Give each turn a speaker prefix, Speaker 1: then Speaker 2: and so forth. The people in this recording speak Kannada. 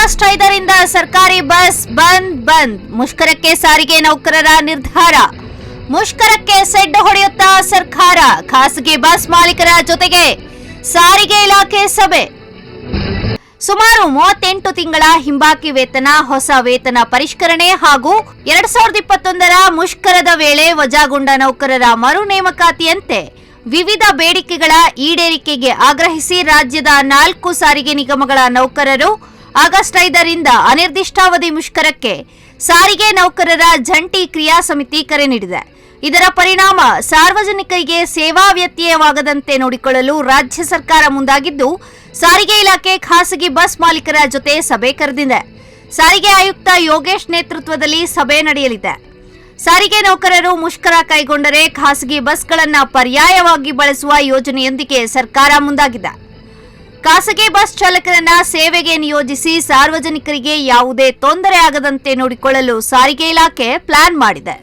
Speaker 1: ಆಗಸ್ಟ್ ಐದರಿಂದ ಸರ್ಕಾರಿ ಬಸ್ ಬಂದ್ ಬಂದ್. ಮುಷ್ಕರಕ್ಕೆ ಸಾರಿಗೆ ನೌಕರರ ನಿರ್ಧಾರ. ಮುಷ್ಕರಕ್ಕೆ ಸೆಡ್ ಹೊಡೆಯುತ್ತಾ ಸರ್ಕಾರ. ಖಾಸಗಿ ಬಸ್ ಮಾಲೀಕರ ಜೊತೆಗೆ ಸಾರಿಗೆ ಇಲಾಖೆ ಸಭೆ. ಸುಮಾರು ಮೂವತ್ತೆಂಟು ತಿಂಗಳ ಹಿಂಬಾಕಿ ವೇತನ, ಹೊಸ ವೇತನ ಪರಿಷ್ಕರಣೆ ಹಾಗೂ ಎರಡ್ ಸಾವಿರದ ಇಪ್ಪತ್ತೊಂದರ ಮುಷ್ಕರದ ವೇಳೆ ವಜಾಗೊಂಡ ನೌಕರರ ಮರು ನೇಮಕಾತಿಯಂತೆ ವಿವಿಧ ಬೇಡಿಕೆಗಳ ಈಡೇರಿಕೆಗೆ ಆಗ್ರಹಿಸಿ ರಾಜ್ಯದ ನಾಲ್ಕು ಸಾರಿಗೆ ನಿಗಮಗಳ ನೌಕರರು ಆಗಸ್ಟ್ ಐದರಿಂದ ಅನಿರ್ದಿಷ್ಟಾವಧಿ ಮುಷ್ಕರಕ್ಕೆ ಸಾರಿಗೆ ನೌಕರರ ಜಂಟಿ ಕ್ರಿಯಾ ಸಮಿತಿ ಕರೆ ನೀಡಿದೆ. ಇದರ ಪರಿಣಾಮ ಸಾರ್ವಜನಿಕರಿಗೆ ಸೇವಾ ವ್ಯತ್ಯಯವಾಗದಂತೆ ನೋಡಿಕೊಳ್ಳಲು ರಾಜ್ಯ ಸರ್ಕಾರ ಮುಂದಾಗಿದ್ದು, ಸಾರಿಗೆ ಇಲಾಖೆ ಖಾಸಗಿ ಬಸ್ ಮಾಲೀಕರ ಜೊತೆ ಸಭೆ ಕರೆದಿದೆ. ಸಾರಿಗೆ ಆಯುಕ್ತ ಯೋಗೇಶ್ ನೇತೃತ್ವದಲ್ಲಿ ಸಭೆ ನಡೆಯಲಿದೆ. ಸಾರಿಗೆ ನೌಕರರು ಮುಷ್ಕರ ಕೈಗೊಂಡರೆ ಖಾಸಗಿ ಬಸ್ಗಳನ್ನು ಪರ್ಯಾಯವಾಗಿ ಬಳಸುವ ಯೋಜನೆಯೊಂದಿಗೆ ಸರ್ಕಾರ ಮುಂದಾಗಿದೆ. ಖಾಸಗಿ ಬಸ್ ಚಾಲಕರನ್ನ ಸೇವೆಗೆ ನಿಯೋಜಿಸಿ ಸಾರ್ವಜನಿಕರಿಗೆ ಯಾವುದೇ ತೊಂದರೆ ಆಗದಂತೆ ನೋಡಿಕೊಳ್ಳಲು ಸಾರಿಗೆ ಇಲಾಖೆ ಪ್ಲಾನ್ ಮಾಡಿದೆ.